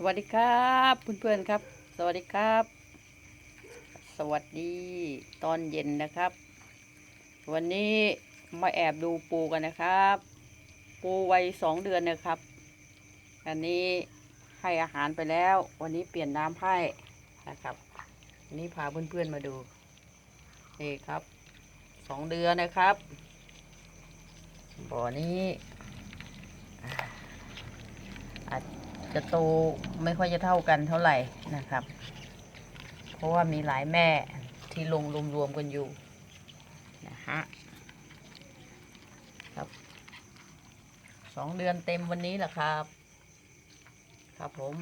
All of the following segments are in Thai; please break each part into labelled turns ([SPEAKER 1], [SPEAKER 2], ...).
[SPEAKER 1] สวัสดีครับเพื่อนๆครับ สวัสดีครับ สวัสดีตอนเย็นนะครับ วันนี้มาแอบดูปูกันนะครับ ปูวัยสองเดือนนะครับ อันนี้ให้อาหารไปแล้ว วันนี้เปลี่ยนน้ำให้นะครับนนี้พาเพื่อนๆมาดูนี่ครับสองเดือนนะครับบ่อนี้ จะโตไม่ค่อยจะเท่ากันเท่าไหร่นะครับ เพราะว่ามีหลายแม่ที่ลงรวมๆกันอยู่นะฮะครับสองเดือนเต็มวันนี้แหละครับ ครับผม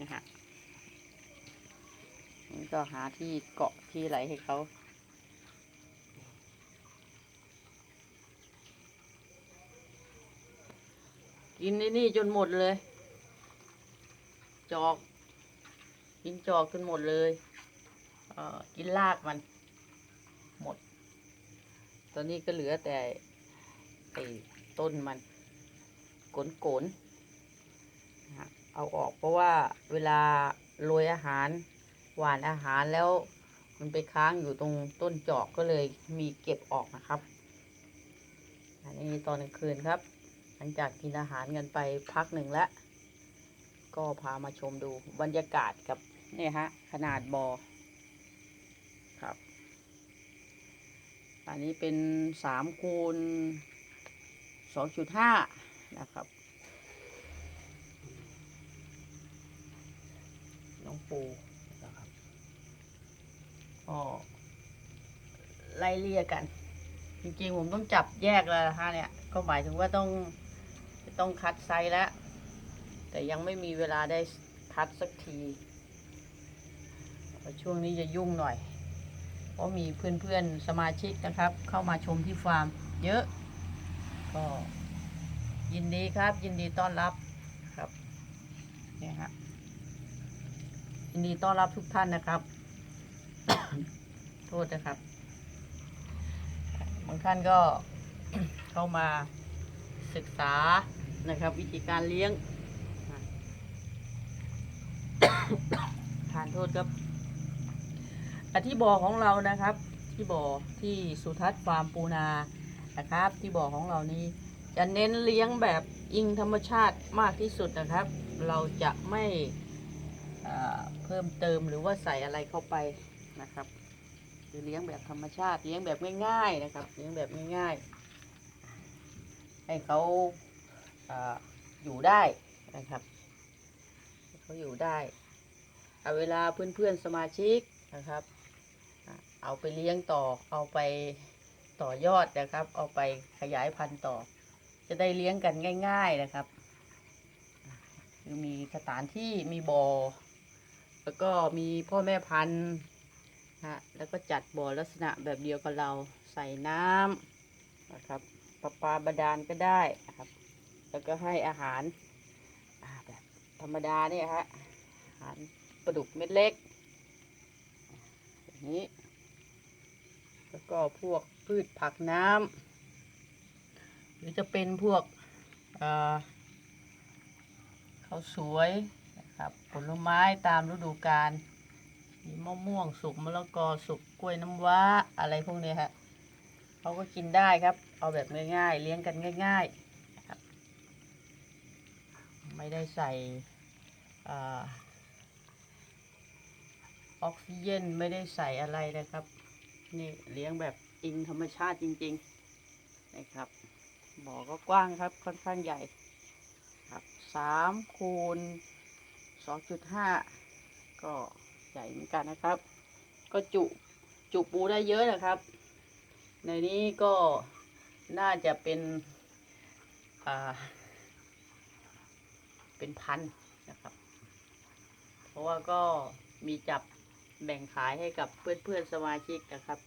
[SPEAKER 1] นะฮะนี่ก็หาที่เกาะที่ไหลให้เขากินนี่จนหมดเลย จอก กินจอกจนหมดเลยเออกินรากมัน หมด ตอนนี้ก็เหลือแต่ไอ้ต้นมันโกนโกนเอาออกเพราะว่าเวลาโรยอาหาร หวานอาหารแล้ว มันไปค้างอยู่ตรงต้นจอกก็เลยมีเก็บออกนะครับอันนี้ตอนกลางคืนครับ หลังจากกินอาหารกันไปพักหนึ่งแล้ว ก็พามาชมดูบรรยากาศกับเนี่ยฮะ ขนาดบอ่อครับ อันนี้เป็นสามคูณสองจุดห้านะครับน้องปูนะครับก็ไล่เลี่ยกัน จริงๆ ผมต้องจับแยกแล้วนะฮะเนี่ย ก็หมายถึงว่าต้องต้องคัดไซส์แล้ว แต่ยังไม่มีเวลาได้คัดสักทีช่วงนี้จะยุ่งหน่อย เพราะมีเพื่อนๆสมาชิกนะครับ เข้ามาชมที่ฟาร์ม เยอะ ก็ยินดีครับ ยินดีต้อนรับครับนี่ฮะยินดีต้อนรับทุกท่านนะครับ โทษนะครับ บางท่านก็เข้ามาศึกษานะครับ วิธีการเลี้ยง ทานโทษครับ อที่บ่อของเรานะครับ ที่บ่อที่สุทัศน์ฟาร์มปูนานะครับ ที่บ่อของเรานี้ จะเน้นเลี้ยงแบบอิงธรรมชาติมากที่สุดนะครับ เราจะไม่เพิ่มเติมหรือว่าใส่อะไรเข้าไปนะครับคือเลี้ยงแบบธรรมชาติเลี้ยงแบบง่ายๆนะครับ เลี้ยงแบบง่ายๆ ให้เขาออยู่ได้นะครับเขาอยู่ได้ เอาเวลาเพื่อนๆสมาชิกนะครับ เอาไปเลี้ยงต่อ เอาไปต่อยอดนะครับ เอาไปขยายพันธุ์ต่อ จะได้เลี้ยงกันง่าย ๆนะครับ คือมีสถานที่มีบ่อ แล้วก็มีพ่อแม่พันธุ์ฮะแล้วก็จัดบ่อลักษณะแบบเดียวกับเราใส่น้ำนะครับประปาบาดาลก็ได้นะครับ แล้วก็ให้อาหารแบบธรรมดาเนี่ยฮะอาหาร ลาดุกเม็ดเล็กอย่างนี้ แล้วก็พวกพืชผักน้ำหรือจะเป็นพวกข้าวสวยนะครับผลไม้ตามฤดูกาลมีมะม่วงสุกมะละกอสุกกล้วยน้ำว้าอะไรพวกนี้ฮะเขาก็กินได้ครับ เอาแบบง่ายๆ เลี้ยงกันง่ายๆนะครับไม่ได้ใส่ อออกซิเจนไม่ได้ใส่อะไรนะครับ นี่เลี้ยงแบบอิงธรรมชาติจริง ๆ นะครับ บ่อก็กว้างครับค่อนข้างใหญ่ครับสามคูณสองจุดห้าก็ใหญ่เหมือนกันนะครับ ก็จุจุปูได้เยอะนะครับ ในนี้ก็น่าจะเป็นอ่าเป็นพันนะครับ เพราะว่าก็มีจับ แบ่งขายให้กับเพื่อนๆสมาชิกนะครับ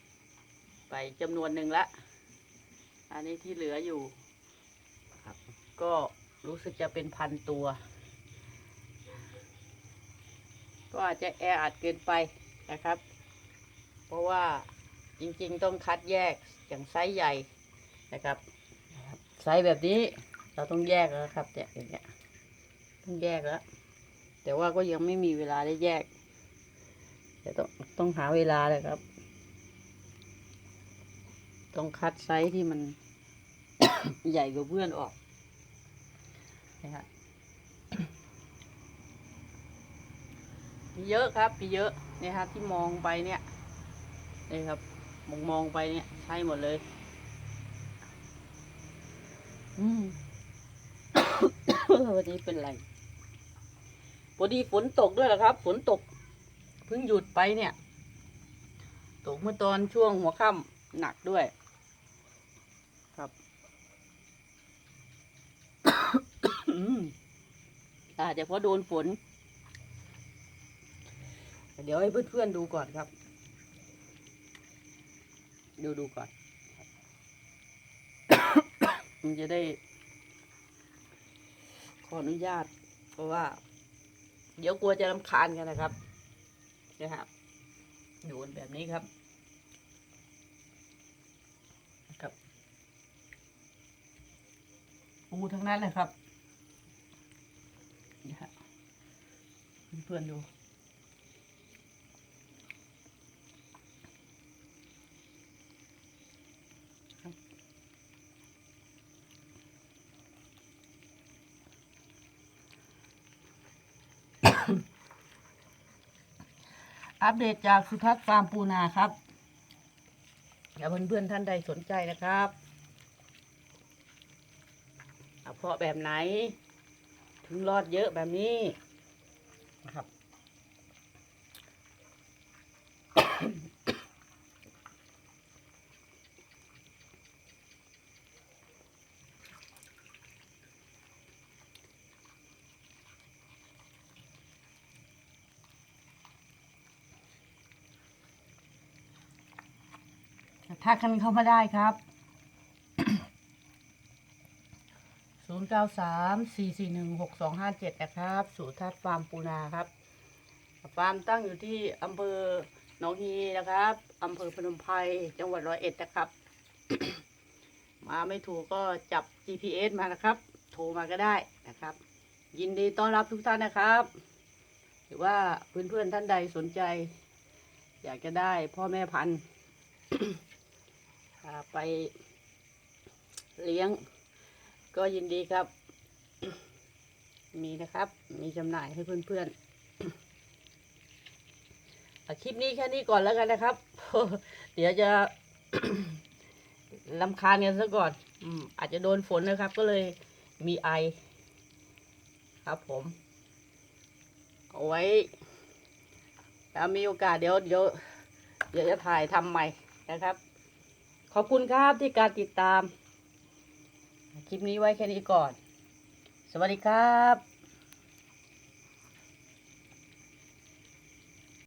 [SPEAKER 1] ไปจำนวนหนึ่งละ อันนี้ที่เหลืออยู่ครับ ก็รู้สึกจะเป็นพันตัว ก็อาจจะแออัดเกินไปนะครับ เพราะว่าจริงๆต้องคัดแยกอย่างไซส์ใหญ่นะครับไซส์แบบนี้เราต้องแยกแล้วครับเนี่ยอย่างเงี้ยต้องแยกแล้ว แต่ว่าก็ยังไม่มีเวลาได้แยก แต่ต้องต้องหาเวลาเลยครับ ต้องคัดไซส์ที่มัน ใหญ่กว่าเพื่อนออกนะฮะมีเยอะครับมีเยอะเนี่ยครับที่มองไปเนี่ยนี่ครับมองมองไปเนี่ย ใช่หมดเลย อืมวันนี้เป็นไรพอดีฝนตกด้วยเหรอครับ ฝนตก พิ่งหยุดไปเนี่ย ตกเมื่อตอนช่วงหัวค่ำหนักด้วย ครับอาจจะเพราะโดนฝน เดี๋ยวให้เพื่อนๆดูก่อนครับ ดูดูก่อน มันจะได้ ขออนุญาต เพราะว่า เดี๋ยวกลัวจะรำคาญกันนะครับ นะครับโยนแบบนี้ครับครับปูทั้งนั้นเลยครับนี่ฮะเพื่อนๆดู อัปเดตจากสุทัศน์ฟาร์มปูนาครับอย่าเพื่อนๆท่านใดสนใจนะครับอาเพาะแบบไหน ถึงรอดเยอะแบบนี้นะครับ ถ้ากันเข้ามาได้ครับศูนย์เก้าสามสี่สี่หนึ่งหกสองห้าเจ็ดนะครับสุทัศน์ฟาร์มปูนาครับ ฟาร์มตั้งอยู่ที่อำเภอหนองฮีนะครับอำเภอพนมไพรจังหวัดร้อยเอ็ดนะครับ มาไม่ถูกก็จับ GPS มานะครับ โทรมาก็ได้นะครับ ยินดีต้อนรับทุกท่านนะครับ หรือว่าเพื่อนๆท่านใดสนใจ อยากจะได้พ่อแม่พันธุ์ ไปเลี้ยง ก็ยินดีครับ มีนะครับ มีจำหน่ายให้เพื่อนๆคลิปนี้แค่นี้ก่อนแล้วกันนะครับ เดี๋ยวจะลำคาญกันซะก่อนอืมอาจจะโดนฝนนะครับ ก็เลยมีไอ ครับผม เอาไว้ถ้ามีโอกาสเดี๋ยวเดี๋ยวเดี๋ยวจะถ่ายทำใหม่นะครับ ขอบคุณครับที่การติดตาม คลิปนี้ไว้แค่นี้ก่อน สวัสดีครับ